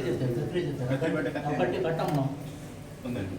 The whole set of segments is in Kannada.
చెప్తారు చెప్తారు ఒకటి కట్టమ్మా. ఉందండి.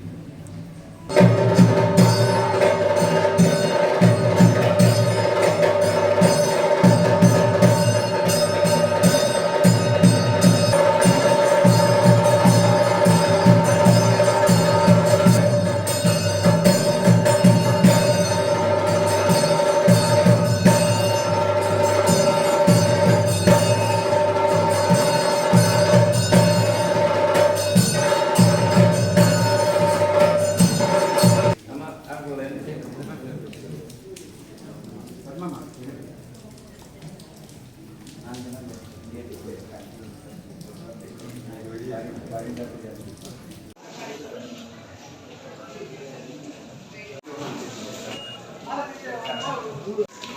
tudo.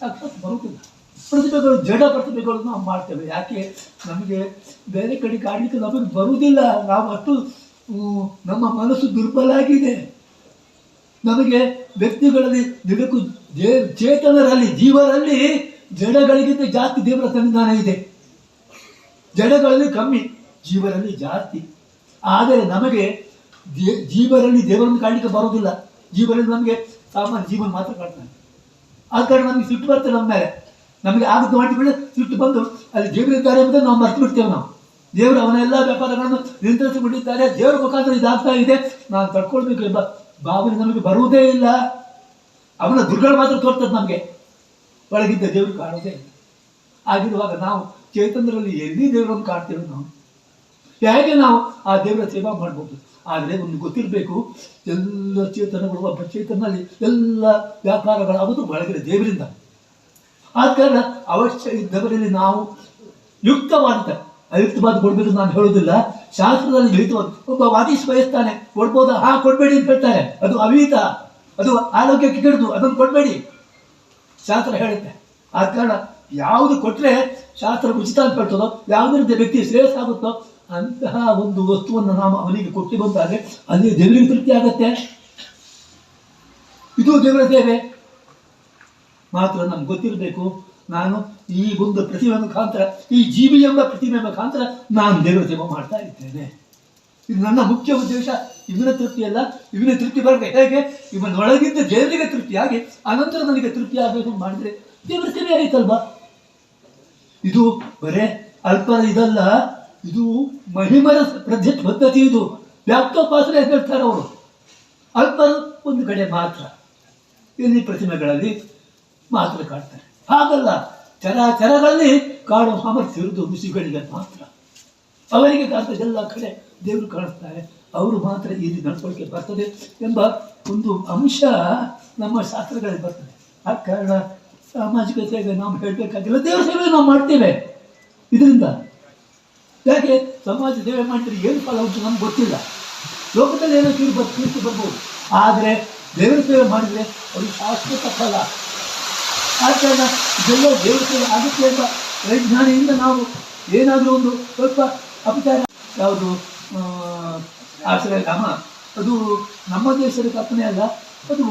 ಸಾಕ್ಷಾತ್ ಬರುವುದಿಲ್ಲ ಪ್ರತಿಭೆಗಳು, ಜಡ ಪ್ರತಿಭೆಗಳು ನಾವು ಮಾಡ್ತೇವೆ. ಯಾಕೆ? ನಮಗೆ ಬೇರೆ ಕಡೆ ಕಾಡಲಿಕ್ಕೆ ನಮಗೆ ಬರುವುದಿಲ್ಲ. ನಾವು ಅಷ್ಟು ನಮ್ಮ ಮನಸ್ಸು ದುರ್ಬಲ ಆಗಿದೆ. ನಮಗೆ ವ್ಯಕ್ತಿಗಳಲ್ಲಿ ದೇ ಚೇತನರಲ್ಲಿ, ಜೀವರಲ್ಲಿ ಜಡಗಳಿಗಿಂತ ಜಾಸ್ತಿ ದೇವರ ಸನ್ನಿಧಾನ ಇದೆ. ಜಡಗಳಲ್ಲಿ ಕಮ್ಮಿ, ಜೀವರಲ್ಲಿ ಜಾಸ್ತಿ. ಆದರೆ ನಮಗೆ ಜೀವರಲ್ಲಿ ದೇವರನ್ನು ಕಾಣಲಿಕ್ಕೆ ಬರೋದಿಲ್ಲ ಜೀವರಲ್ಲಿ ನಮಗೆ ಸಾಮಾನ್ಯ ಜೀವನ ಮಾತ್ರ ಕಾಣ್ತಾನೆ ಆದ ಕಾರಣ ನಮಗೆ ಸುಟ್ಟು ಬರ್ತದೆ ನಮ್ಮ ಮೇಲೆ ನಮಗೆ ಆಗುತ್ತೆ ಮಾಡಿಬಿಟ್ಟು ಸುಟ್ಟು ಬಂದು ಅಲ್ಲಿ ದೇವರಿದ್ದಾರೆ ಎಂಬುದನ್ನು ನಾವು ಮರ್ತು ಬಿಡ್ತೇವೆ ನಾವು. ದೇವರು ಅವನ ಎಲ್ಲ ವ್ಯಾಪಾರಗಳನ್ನು ನಿಯಂತ್ರಿಸಿಬಿಟ್ಟಿದ್ದಾರೆ ದೇವರ ಮುಖಾಂತರ ಇದಾಗ್ತಾ ಇದೆ. ನಾನು ತಡ್ಕೊಳ್ಬೇಕು ಎಂಬ ಭಾವನೆ ನಮಗೆ ಬರುವುದೇ ಇಲ್ಲ. ಅವನ ದುರ್ಗಳ ಮಾತ್ರ ತೋರ್ತದೆ ನಮಗೆ. ಒಳಗಿದ್ದ ದೇವರು ಕಾಣೋದೇ ಇಲ್ಲ. ಆಗಿರುವಾಗ ನಾವು ಚೈತನ್ಯರಲ್ಲಿ ಎಲ್ಲಿ ದೇವರನ್ನು ಕಾಣ್ತೇವೆ ನಾವು. ಹೇಗೆ ನಾವು ಆ ದೇವರ ಸೇವಾ ಮಾಡ್ಬೋದು? ಆದರೆ ಒಂದು ಗೊತ್ತಿರಬೇಕು ಎಲ್ಲ ಚೇತನಗಳು ಒಬ್ಬ ಚೇತನಲ್ಲಿ ಎಲ್ಲ ವ್ಯಾಪಾರಗಳಾಗುವುದು ಬಳಗಿದೆ ದೇವರಿಂದ. ಆದ ಕಾರಣ ಅವಶ್ಯ ಇದ್ದವರಲ್ಲಿ ನಾವು ಯುಕ್ತವಾದಂತೆ, ಅಯುಕ್ತವಾದ ಕೊಡಬೇಕು ನಾನು ಹೇಳೋದಿಲ್ಲ ಶಾಸ್ತ್ರದಲ್ಲಿ ಮಿಳಿತವಾದ ಒಬ್ಬ ವಾದೀಶ್ ಬಯಸ್ತಾನೆ, ಕೊಡ್ಬೋದಾ? ಹಾ, ಕೊಡಬೇಡಿ ಅಂತ ಹೇಳ್ತಾರೆ. ಅದು ಅವಿಹಿತ, ಅದು ಆರೋಗ್ಯಕ್ಕೆ ಕೆಡದು, ಅದನ್ನು ಕೊಡಬೇಡಿ. ಶಾಸ್ತ್ರ ಹೇಳುತ್ತೆ. ಆದ ಕಾರಣ ಯಾವುದು ಕೊಟ್ಟರೆ ಶಾಸ್ತ್ರ ಉಚಿತ ಅಂತ ಹೇಳ್ತದೋ, ಯಾವುದರಿಂದ ವ್ಯಕ್ತಿ ಶ್ರೇಯಸ್ಸಾಗುತ್ತೋ ಅಂತಹ ಒಂದು ವಸ್ತುವನ್ನು ನಾವು ಅವನಿಗೆ ಕೊಟ್ಟು ಬಂದಾಗ ಅಲ್ಲಿ ದೇವರಿಗೆ ತೃಪ್ತಿ ಆಗತ್ತೆ? ಇದು ದೇವರ ಸೇವೆ. ಮಾತ್ರ ನಮ್ಗೆ ಗೊತ್ತಿರಬೇಕು, ನಾನು ಈ ಒಂದು ಪ್ರತಿಮೆ ಮುಖಾಂತರ, ಈ ಜೀವಿ ಎಂಬ ಪ್ರತಿಮೆ ಮುಖಾಂತರ ನಾನು ದೇವರ ಸೇವೆ ಮಾಡ್ತಾ ಇದ್ದೇನೆ. ಇದು ನನ್ನ ಮುಖ್ಯ ಉದ್ದೇಶ. ಇವನ ತೃಪ್ತಿ ಅಲ್ಲ ಇವನ ತೃಪ್ತಿ ಬರಬೇಕು. ಹೇಗೆ? ಇವನೊಳಗಿದ್ದ ದೇವರಿಗೆ ತೃಪ್ತಿಯಾಗಿ, ಅನಂತರ ನನಗೆ ತೃಪ್ತಿ ಆಗಬೇಕು ಮಾಡಿದ್ರೆ ದೇವರ ಸೇವೆ ಆಯ್ತಲ್ವಾ ಇದು ಬರೇ ಅಲ್ಪ ಇದಲ್ಲ. ಇದು ಮಹಿಮರ ಪದ್ಧತಿ ಇದು. ವ್ಯಾಪ್ತೋಪಾಸನೆ ಹೇಳ್ತಾರೆ ಅವರು. ಅಲ್ಪ ಒಂದು ಕಡೆ ಮಾತ್ರ. ಇಲ್ಲಿ ಪ್ರತಿಮೆಗಳಲ್ಲಿ ಮಾತ್ರ ಕಾಡ್ತಾರೆ ಹಾಗಲ್ಲ, ಚರಾಚರಗಳಲ್ಲಿ ಕಾಣುವ ಸಾಮರ್ಥ್ಯ ಋಷಿಗಳಿಗೆ ಮಾತ್ರ. ಅವರಿಗೆ ಕಾಣ್ತದೆಲ್ಲ ಕಡೆ ದೇವರು ಕಾಣಿಸ್ತಾರೆ. ಅವರು ಮಾತ್ರ ಇಲ್ಲಿ ನಡ್ಕೊಳ್ಳಿಕ್ಕೆ ಬರ್ತದೆ ಎಂಬ ಒಂದು ಅಂಶ ನಮ್ಮ ಶಾಸ್ತ್ರಗಳಲ್ಲಿ ಬರ್ತದೆ. ಆ ಕಾರಣ ಸಾಮಾಜಿಕತೆಗೆ ನಾವು ಹೇಳಬೇಕಾಗಿಲ್ಲ, ದೇವರ ಸೇವೆ ನಾವು ಮಾಡ್ತೇವೆ. ಇದರಿಂದ ಯಾಕೆ ಸಮಾಜ ಸೇವೆ ಮಾಡಿದ್ರೆ ಏನು ಫಲ ಉಂಟು ನಮ್ಗೆ ಗೊತ್ತಿಲ್ಲ. ಲೋಕದಲ್ಲಿ ಏನೋ ಚೂರು ಬರ್ ಬರ್ಬೋದು. ಆದರೆ ದೇವರ ಸೇವೆ ಮಾಡಿದರೆ ಅದು ಶಾಶ್ವತ ಫಲ. ಆ ಕಾರಣ ಇದೆಲ್ಲ ದೇವರ ಸೇವೆ ಆಗುತ್ತೆ ಅಂತ ವೈಜ್ಞಾನಿಯಿಂದ ನಾವು ಏನಾದರೂ ಒಂದು ಸ್ವಲ್ಪ ಅಪಚಾರ ಯಾವುದು ಆಶ್ರಯ ಧಾಮ, ಅದು ನಮ್ಮ ದೇಶದ ಕಲ್ಪನೆ ಅಲ್ಲ, ಅದು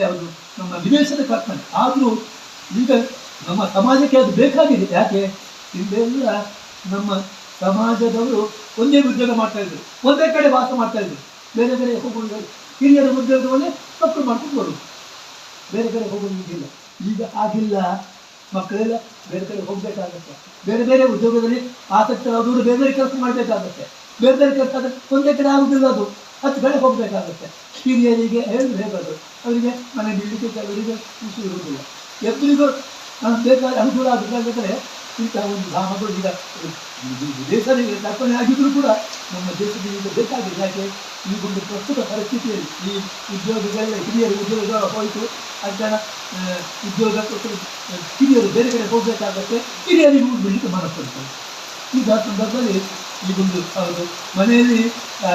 ಯಾವುದು ನಮ್ಮ ವಿದೇಶದ ಕಲ್ಪನೆ. ಆದರೂ ಈಗ ನಮ್ಮ ಸಮಾಜಕ್ಕೆ ಅದು ಬೇಕಾಗಿದೆ. ಯಾಕೆ? ಇಲ್ಲೆಲ್ಲ ನಮ್ಮ ಸಮಾಜದವರು ಒಂದೇ ಉದ್ಯೋಗ ಮಾಡ್ತಾ ಇದ್ರು. ಒಂದೇ ಕಡೆ ವಾಸ ಮಾಡ್ತಾ ಇದ್ರು. ಬೇರೆ ಬೇರೆ ಹೋಗೋದು ಹಿರಿಯರ ಉದ್ಯೋಗವನ್ನೇ ತಪ್ಪು ಮಾಡ್ಕೊಂಡು ಬರುವುದು ಬೇರೆ ಕಡೆ ಹೋಗೋದಿಲ್ಲ ಈಗ ಆಗಿಲ್ಲ ಮಕ್ಕಳೆಲ್ಲ ಬೇರೆ ಕಡೆ ಹೋಗಬೇಕಾಗತ್ತೆ. ಬೇರೆ ಬೇರೆ ಉದ್ಯೋಗದಲ್ಲಿ ಆಸಕ್ತರಾದವರು ಬೇರೆ ಬೇರೆ ಕೆಲಸ ಮಾಡಬೇಕಾಗತ್ತೆ. ಬೇರೆ ಬೇರೆ ಕೆಲಸ ಆದರೆ ಒಂದೇ ಕಡೆ ಆಗುದಿಲ್ಲ ಅದು. ಹತ್ತು ಕಡೆ ಹೋಗಬೇಕಾಗುತ್ತೆ. ಹಿರಿಯರಿಗೆ ಹೇಳಿದ್ರು ಹೇಗೋದು ಅವರಿಗೆ ಮನೆ ಬಿಡಲಿಕ್ಕೆ ಕೆಲವರಿಗೆ ಖುಷಿ ಇರುವುದಿಲ್ಲ. ಎಲ್ಲರಿಗೂ ಬೇಕಾದ ಅನುಕೂಲ ಆಗಬೇಕಾದ್ರೆ ಇಂಥ ಒಂದು ಧಾಮಗಳು ಈಗ ದೇಶದಲ್ಲಿ ಕಲ್ಪನೆ ಆಗಿದ್ರು ಕೂಡ ನಮ್ಮ ದೇಶದಲ್ಲಿ ಈಗ ಬೇಕಾಗಿದೆ. ಯಾಕೆ? ಈ ಒಂದು ಪ್ರಸ್ತುತ ಪರಿಸ್ಥಿತಿಯಲ್ಲಿ ಈ ಉದ್ಯೋಗಗಳೆಲ್ಲ ಹಿರಿಯರು ಉದ್ಯೋಗ ಹೋಯಿತು. ಅದ್ ಜನ ಆ, ಉದ್ಯೋಗ ಹಿರಿಯರು ಬೇರೆ ಕಡೆ ಹೋಗಬೇಕಾಗತ್ತೆ. ಹಿರಿಯರಿಗೂ ಬಿಡಲಿಕ್ಕೆ ಮನಸ್ಸು ಈಗ ಸಂದರ್ಭದಲ್ಲಿ ಈ ಒಂದು ಅವರು ಮನೆಯಲ್ಲಿ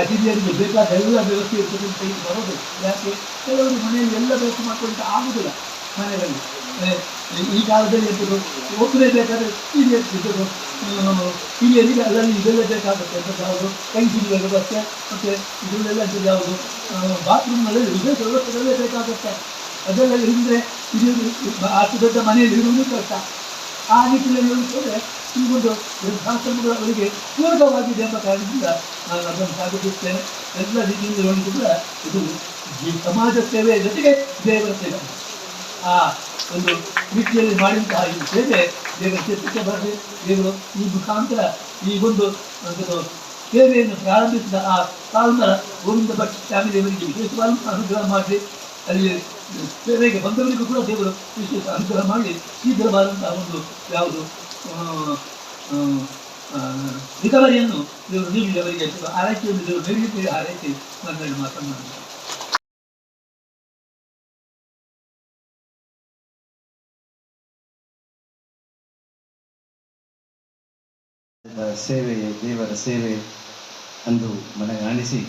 ಹಿರಿಯರಿಗೆ ಬೇಕಾದ ಎಲ್ಲ ವ್ಯವಸ್ಥೆ ಇರ್ತದೆ ಅಂತ ಬರೋದು ಯಾಕೆ? ಕೆಲವರು ಮನೆಯಲ್ಲಿ ಎಲ್ಲ ವ್ಯವಸ್ಥೆ ಮಾಡ್ಕೊಳ್ಳಿಕ್ಕೆ ಆಗುದಿಲ್ಲ. ಮನೆಯಲ್ಲಿ ಈ ಕಾಲದಲ್ಲಿ ಒಬ್ಬರೇ ಬೇಕಾದರೆ ಹಿರಿಯರು ಇದ್ದರು ಹಿರಿಯರಿಗೆ ಅದರಲ್ಲಿ ಇದೆಲ್ಲ ಬೇಕಾಗುತ್ತೆ ಅಂತ ಯಾವುದು? ಕೈ ಹಿಡಿಯುವ ವ್ಯವಸ್ಥೆ ಮತ್ತು ಇದರಲ್ಲೆಲ್ಲ ಎಂಥದ್ದು ಯಾವುದು? ಬಾತ್ರೂಮ್ನಲ್ಲಿ ಇದೇ ಸೌಲಭ್ಯದಲ್ಲೇ ಬೇಕಾಗುತ್ತೆ. ಅದೆಲ್ಲ ಇಲ್ಲದ್ರೆ ಹಿರಿಯರು ಅಷ್ಟು ದೊಡ್ಡ ಮನೆಯಲ್ಲಿ ಇರುವುದು ಕಷ್ಟ. ಆ ನಿಟ್ಟಿನಲ್ಲಿ ಹೋದರೆ ಈ ಒಂದು ವೃದ್ಧಾಶ್ರಮಗಳು ಅವರಿಗೆ ಪೂರಕವಾಗಿದೆ ಎಂಬ ಕಾರಣದಿಂದ ನಾನು ಅದನ್ನು ಸ್ವಾಗತಿಸ್ತೇನೆ ಎಲ್ಲ ರೀತಿಯಿಂದ ಹೇಳಿದ್ರೆ ಇದು ಈ ಸಮಾಜ ಸೇವೆಯ ಜೊತೆಗೆ ದೇವರ ಸೇವೆ. ಆ ಒಂದು ರೀತಿಯಲ್ಲಿ ಮಾಡಿದಂತಹ ಈ ಸೇವೆ ದೇವರ ಚಿತ್ರಕ್ಕೆ ಬರಲಿ. ದೇವರು ಈ ಮುಖಾಂತರ ಈ ಒಂದು ಸೇವೆಯನ್ನು ಪ್ರಾರಂಭಿಸಿದ ಆ ಕಾಲದ ಗೋವಿಂದ ಭಟ್ ಫ್ಯಾಮಿಲಿಯವರಿಗೆ ವಿಶೇಷವಾದಂತಹ ಅನುಗ್ರಹ ಮಾಡಿ, ಅಲ್ಲಿ ಸೇವೆಗೆ ಬಂದವರಿಗೂ ಕೂಡ ದೇವರು ವಿಶೇಷ ಅನುಗ್ರಹ ಮಾಡಿ, ಶೀಘ್ರವಾದಂತಹ ಒಂದು ಯಾವುದು ರಿಕವರಿಯನ್ನು ದೇವರು ನೀಡಿ, ಅವರಿಗೆ ಆರೈಕೆಯನ್ನು ದೇವರು ನೀಡಲಿಕ್ಕೆ ಆರೈಕೆ ಮಾತನಾಡಿದ್ದಾರೆ ಸೇವೆ ದೇವರ ಸೇವೆ ಅಂದು ಮನಗಾಣಿಸಿ